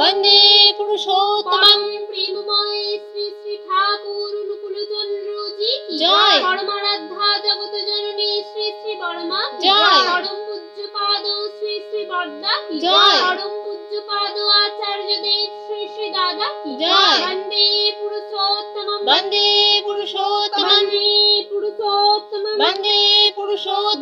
বন্দে পুরুষোত্তম প্রেমময় শ্রী শ্রী ঠাকুর অনুকূলচন্দ্র জি জয় পরমারাধ্যা জগত জননী শ্রী শ্রী বর্মা জয় পরম পূজ্যপাদ শ্রী শ্রী বর্দা জয় পরম পূজ্যপাদ আচার্য দেব শ্রী শ্রী দাদা জয় বন্দে পুরুষোত্তম বন্দে পুরুষোত্তম বন্দে পুরুষোত্তম বন্দে পুরুষোত্তম